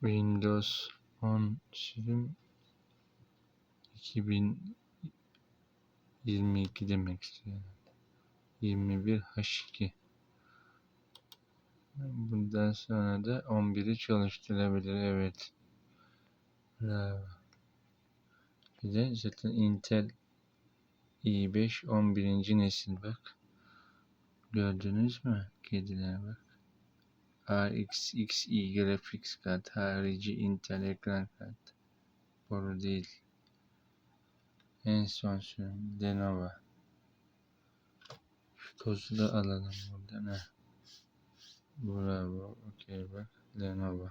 Windows 10 sürüm 2022 demek istiyor. 21 H2 Bundan sonra da 11'i çalıştırabilir. Evet. Bravo. Bir de zaten Intel i5 11. nesil bak. Gördünüz mü? Kediler bak. RX XE Graphics kart harici Intel ekran kartı. Boru değil. En son sürüm Lenovo. Şu tozu da alalım buradan. ha. Bravo. Okey bak. Lenovo.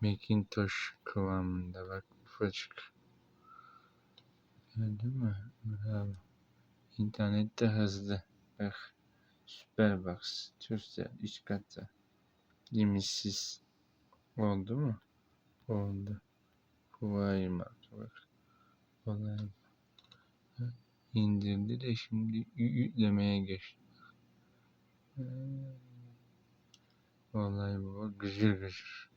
Macintosh kıvamında bak. Ufacık. Gördün mü? Bravo. İnternette hızlı. Bak. Superbox. Türksel. üst katta. Limitsiz. Oldu mu? Oldu. Huawei marka bak. Olay İndirdi de şimdi yü- yüklemeye geçti. Olay bu. Gıcır gıcır.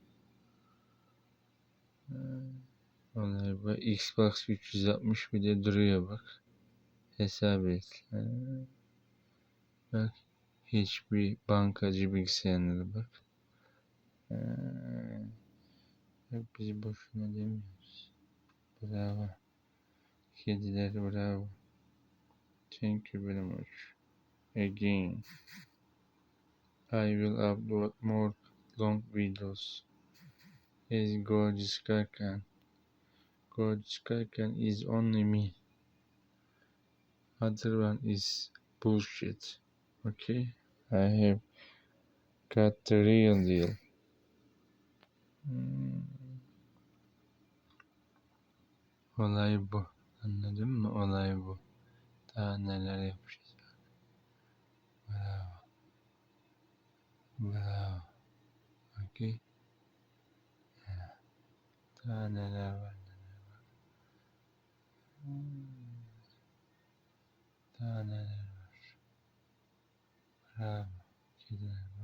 Olay bu. Xbox 360 bir de duruyor bak. Hesap et. Bak. Hiçbir bankacı bilgisayarları bak. Ha, Bak biz boşuna demiyoruz. Bravo. Kediler bravo. Thank you very much. Again. I will upload more long videos. As Gorgeous Karkan. Gorgeous Karkan is only me. Other one is bullshit. Okay? I have got the real deal. Hmm. Olay bu. Anladın mı? Olay bu. Daha neler yapacağız. Bravo. Bravo. Okey. Daha neler var neler var. Daha neler var. Bravo. Kediler